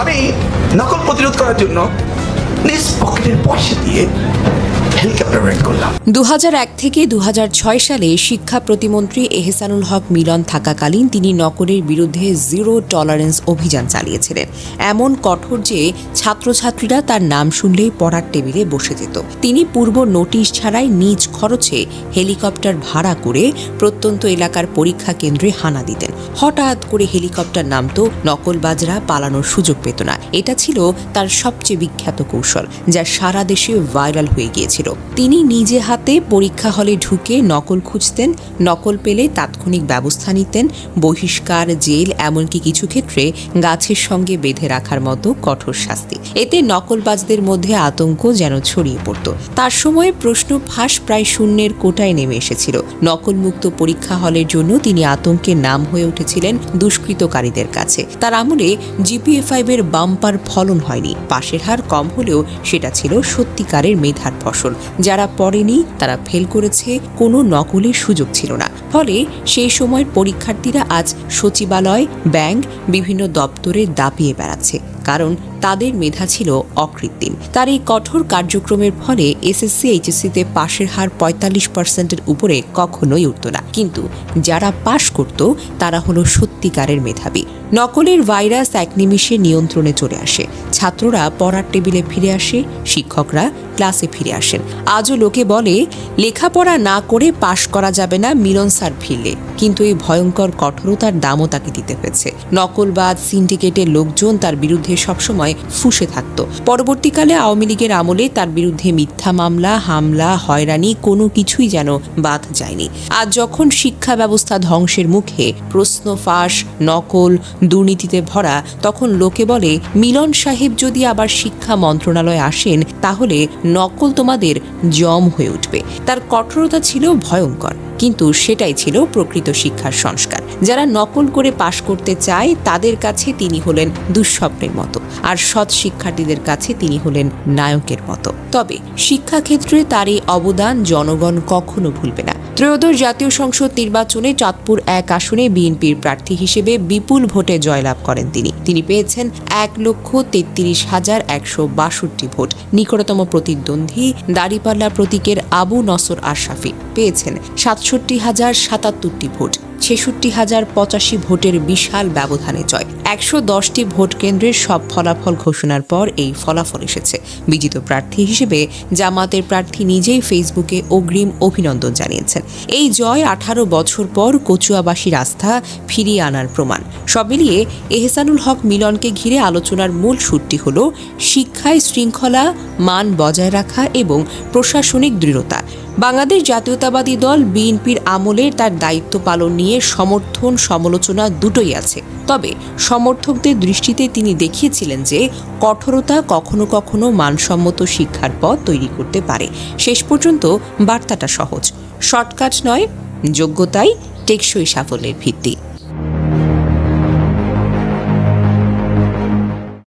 আমি নকল প্রতিরোধ করার জন্য নিজ পকেটের পয়সা দিয়ে হেলিকপ্টার রেন্ট করলাম। দু থেকে দু হাজার ছয় সালে শিক্ষা প্রতিমন্ত্রী এহসানুল হক মিলন থাকাকালীন তিনি নকলের বিরুদ্ধে জিরো টলারেন্স অভিযান চালিয়েছিলেন। এমন কঠোর যে ছাত্রছাত্রীরা তার নাম শুনলেই পড়ার টেবিলে বসে যেত। তিনি পূর্ব নোটিশ ছাড়াই নিজ খরচে হেলিকপ্টার ভাড়া করে প্রত্যন্ত এলাকার পরীক্ষা কেন্দ্রে হানা দিতেন। হঠাৎ করে হেলিকপ্টার নামতো নকলবাজরা পালানোর সুযোগ পেত না। এটা ছিল তার সবচেয়ে বিখ্যাত কৌশল, যা সারা দেশে ভাইরাল হয়ে গিয়েছিল। তিনি নিজে হাতে পরীক্ষা হলে ঢুকে নকল খুঁজতেন, নকল পেলে তাৎক্ষণিক ব্যবস্থা নিতেন, বহিষ্কার, জেল, এমনকি কিছু ক্ষেত্রে গাছের সঙ্গে বেঁধে রাখার মতো কঠোর শাস্তি। এতে নকলবাজদের মধ্যে আতঙ্ক যেন ছড়িয়ে পড়ত। তার সময়ে প্রশ্ন ফাঁস প্রায় শূন্যের কোটায় নেমে এসেছিল। নকলমুক্ত পরীক্ষা হলের জন্য তিনি আতঙ্কের নাম হয়ে উঠেছিলেন দুষ্কৃতকারীদের কাছে। তার আমলে জিপিএ ফাইভের বাম্পার ফলন হয়নি। পাশের হার কম হলেও সেটা ছিল সত্যিকারের মেধার ফসল। যারা পড়েনি, তারা ফেল করেছে, কোনো নকলের সুযোগ ছিল না। ফলে সেই সময়ের পরীক্ষার্থীরা আজ সচিবালয়, ব্যাংক, বিভিন্ন দপ্তরে দাপিয়ে বেড়াচ্ছে। কারণ তাদের মেধা ছিল অকৃত্রিম। তার এই কঠোর কার্যক্রমের ফলে এসএসসি এইচএসসিতে পাশের হার পঁয়তাল্লিশ পার্সেন্টের উপরে কখনোই উঠত না। কিন্তু যারা পাশ করত, তারা হলো সত্যিকারের মেধাবী। নকলের ভাইরাস এক নিমিষে নিয়ন্ত্রণে চলে আসে। ছাত্ররা পড়ার টেবিলে ফিরে আসে, শিক্ষকরা ক্লাসে ফিরে আসেন। আজও লোকে বলে, লেখাপড়া না করে পাশ করা যাবে না মিলন স্যার ফিরলে। কিন্তু এই ভয়ঙ্কর কঠোরতার দামও তাকে দিতে হয়েছে। নকলবাদ সিন্ডিকেটের লোকজন তার বিরুদ্ধে সবসময় ফুসে থাকত। পরবর্তীকালে আওয়ামী লীগের আমলে তার বিরুদ্ধে মিথ্যা মামলা, হামলা, হয়রানি কোনো কিছুই যেন বাদ যায়নি। আজ যখন শিক্ষা ব্যবস্থা ধ্বংসের মুখে প্রশ্ন ফাঁস, নকল, দুর্নীতিতে ভরা, তখন লোকে বলে, মিলন সাহেব যদি আবার শিক্ষা মন্ত্রণালয়ে আসেন, তাহলে নকল তোমাদের জম হয়ে উঠবে। তার কঠোরতা ছিল ভয়ঙ্কর। কিন্তু সেটাই ছিল প্রকৃত শিক্ষার সংস্কার। যারা নকল করে পাশ করতে চায়, তাদের কাছে তিনি হলেন দুঃস্বপ্নের মতো, আর সৎ শিক্ষার্থীদের কাছে তিনি হলেন নায়কের মতো। তবে শিক্ষাক্ষেত্রে তার এই অবদান জনগণ কখনো ভুলবে না। ত্রয়োদশ জাতীয় সংসদ নির্বাচনে চাঁদপুর এক আসনে বিএনপির প্রার্থী হিসেবে বিপুল ভোটে জয়লাভ করেন তিনি। তিনি পেয়েছেন এক লক্ষ তেত্রিশ হাজার একশো বাষট্টি ভোট। নিকটতম প্রতিদ্বন্দ্বী দাড়িপাল্লা প্রতীকের আবু নসর আশরাফি পেয়েছেন সাতষট্টি হাজার সাতাত্তরটি ভোট। ছেষট্টি হাজার পঁচাশি ভোটের বিশাল ব্যবধানে জয়। একশো দশটি ভোট কেন্দ্রের সব ফলাফল ঘোষণার পর এই ফলাফল এসেছে। বিজিত প্রার্থী হিসেবে জামাতের প্রার্থী নিজেই ফেসবুকে অগ্রিম অভিনন্দন জানিয়েছেন। এই জয় আঠারো বছর পর কচুয়াবাসীর আস্থা ফিরিয়ে আনার প্রমাণ। সব মিলিয়ে এহসানুল হক মিলনকে ঘিরে আলোচনার মূল সুরটি হল শিক্ষায় শৃঙ্খলা, মান বজায় রাখা এবং প্রশাসনিক দৃঢ়তা। বাংলাদেশ জাতীয়তাবাদী দল বিএনপির আমলে তার দায়িত্ব পালন নিয়ে সমর্থন, সমালোচনা দুটোই আছে। তবে সমর্থকদের দৃষ্টিতে তিনি দেখিয়েছিলেন যে কঠোরতা কখনো কখনো মানসম্মত শিক্ষার পথ তৈরি করতে পারে। শেষ পর্যন্ত বার্তাটা সহজ। শর্টকাট নয়, যোগ্যতাই টেকসই সাফল্যের ভিত্তি।